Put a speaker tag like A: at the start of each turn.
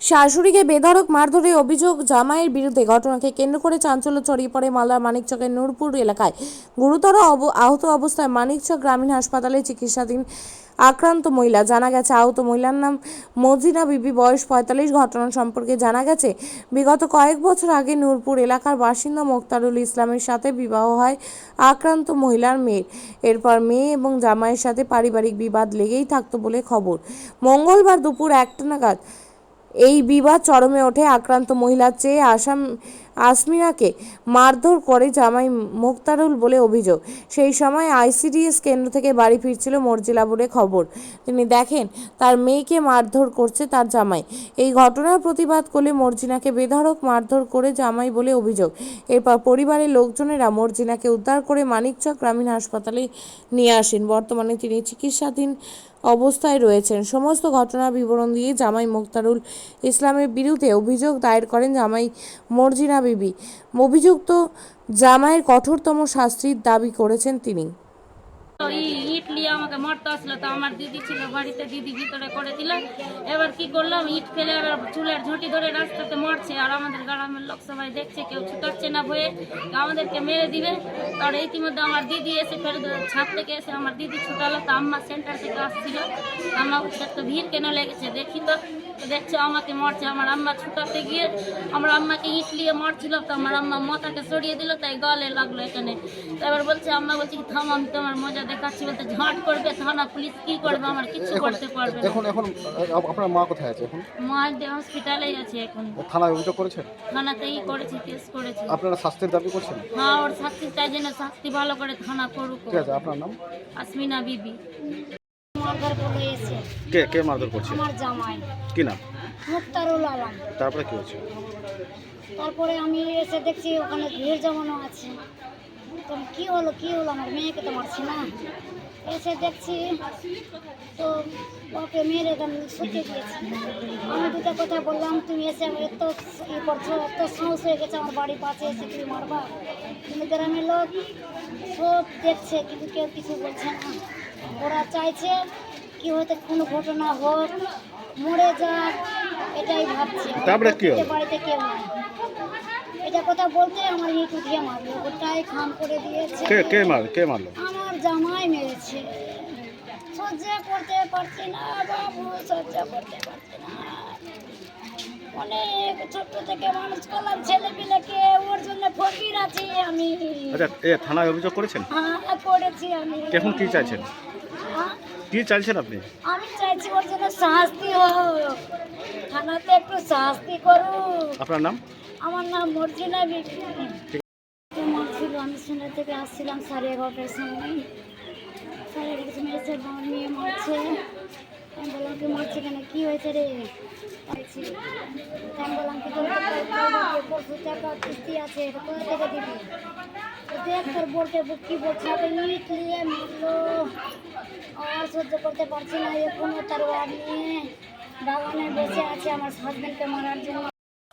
A: শাশুড়িকে বেধড়ক মারধরের অভিযোগ জামাইয়ের বিরুদ্ধে ঘটনাকে কেন্দ্র করে চাঞ্চল্য ছড়িয়ে পড়ে মালদার মানিকচকের নূরপুর এলাকায়। গুরুতর আহত অবস্থায় মানিকচক গ্রামীণ হাসপাতালে চিকিৎসাধীন আক্রান্ত মহিলা। জানা গেছে, আহত মহিলার নাম মজিনা বিবি। বয়স পঁয়তাল্লিশ। ঘটনা সম্পর্কে জানা গেছে, বিগত কয়েক বছর আগে নূরপুর এলাকার বাসিন্দা মোক্তারুল ইসলামের সাথে বিবাহ হয় আক্রান্ত মহিলার মেয়ের। এরপর মেয়ে এবং জামাইয়ের সাথে পারিবারিক বিবাদ লেগেই থাকতো বলে খবর। মঙ্গলবার দুপুর একটা নাগাদ এই বিবাদ চরমে ওঠে আক্রান্ত মহিলার চেয়ে আসাম আসমিনাকে মারধর করে জামাই মুক্তারুল বলে অভিযোগ। সেই সময় আইসিডিএস কেন্দ্র থেকে বাড়ি ফিরছিল মর্জিলা বলে খবর। তিনি দেখেন, তার মেয়েকে মারধর করছে তার জামাই। এই ঘটনার প্রতিবাদ করলে মর্জিনাকে বেধড়ক মারধর করে জামাই বলে অভিযোগ। এরপর পরিবারের লোকজনেরা মর্জিনাকে উদ্ধার করে মানিকচক গ্রামীণ হাসপাতালে নিয়ে আসেন। বর্তমানে তিনি চিকিৎসাধীন অবস্থায় রয়েছেন। সমস্ত ঘটনার বিবরণ দিয়ে জামাই মুক্তারুল ইসলামের বিরুদ্ধে অভিযোগ দায়ের করেন জামাই মর্জিনা বিবি অভিযুক্ত জামাইয়ের কঠোরতম শাস্তির দাবি করেছেন তিনি।
B: ইট আমাকে আসলো। তো আমার দিদি ছিল বাড়িতে, দিদি করে এবার কি করলাম, ইট ফেলে এবার রাস্তাতে মারছে। আর আমাদের গ্রামের লোক সবাই দেখছে, কেউ ছুটাচ্ছে না আমাদেরকে মেরে দিবে। আর ইতিমধ্যে আমার দিদি এসে ফের ছাদ থেকে এসে আমার দিদি ছুটালো। তো আম্মা সেন্টার থেকে আসছিল। বলছে তো ভিড় কেন লেগেছে? দেখি তো। দেখছে আমাকে মারছে। আমার আম্মা ছুটাতে গিয়ে, আমার আম্মাকে ইট নিয়ে মারছিল। তো আমার আম্মা মাথাকে সরিয়ে দিল, তাই গলে লাগল এখানে। এবার বলছে, আম্মা বলছে থাম, আমি তোমার মজা দেখাচ্ছি বলতে ঝাঁট করবে থানা পুলিশ কি করবে আমার কিছু করতে পারবে না।
C: এখন এখন আপ- আপনার মা কোথায় আছে এখন?
B: হসপিটালেই আছে এখন।
C: থানায় অভিযোগ করেছেন?
B: থানাতেই করেছে কেস করেছে।
C: আপনারা শাস্তির দাবি করছেন?
B: হ্যাঁ ওর শাস্তি চাই যেন শাস্তি ভালো করে থানা করুক
C: ঠিক আছে আপনার নাম?
B: আসমিনা বিবি।
D: মারধর করে এসে।
C: কে কে মারধর করছে?
D: আমার জামাই।
C: কি নাম?
D: মুক্তারুল আলম।
C: তারপরে কি
D: তারপরে আমি এসে দেখছি ওখানে ভিড় জমানো আছে। তো কি হলো কি হলো? আমার মেয়েকে তো মারছি না। এসে দেখছি তো ওকে মেরে একদম শুকিয়ে দিয়েছে আমি দুটো কথা বললাম তুমি এসে আমি এত ই করছ এত সাহস হয়ে গেছে আমার বাড়ির পাশে এসে তুমি মারবা। কিন্তু গ্রামের লোক সব দেখছে কিন্তু কেউ কিছু বলছে না। ওরা চাইছে কি হয়তো কোনো ঘটনা হোক মরে যাক এটাই ভাবছে।
C: তারপরে
D: বাড়িতে কেউ নাই। এটা কথা বলতে আমার ইট উঠিয়ে মারলো ওটাই খাম করে দিয়েছে।
C: কে কে মার কে মারলো?
D: আমার জামাই মেরেছে। সহ্য করতে পারছি না বাবু সহ্য করতে পারছি না। অনেক ছোট্ট থেকে মানুষ করলাম ছেলে পিলেকে ওর জন্য ফকির আছি আমি।
C: আচ্ছা এ থানায় অভিযোগ করেছেন?
D: হ্যাঁ করেছি আমি।
C: এখন কি চাইছেন?
D: হ্যাঁ,
C: কি চাইছেন আপনি?
D: আমি চাইছি ওর জন্য শাস্তি হোক। থানাতে একটু শাস্তি করুক।
C: আপনার নাম?
D: আমার নাম মর্জিনা বিবি আমি শুনে থেকে আসছিলাম সাড়ে এগারোটার সময় সাড়ে এগারোটার সময় এসে আমার মেয়ে মারছে। আমি বললাম কি মারছে কেন? কী হয়েছে রে? আমি বললাম, কি পরশু টাকা কিস্তি আছে কোথা থেকে দিবি? দেখ বলতে কি বলছে ইট নিয়ে মারলো। আর সহ্য করতে পারছি না, এখনও তার নিয়ে। বাগানে বসে আছে আমার হাজব্যান্ডকে মারার জন্য।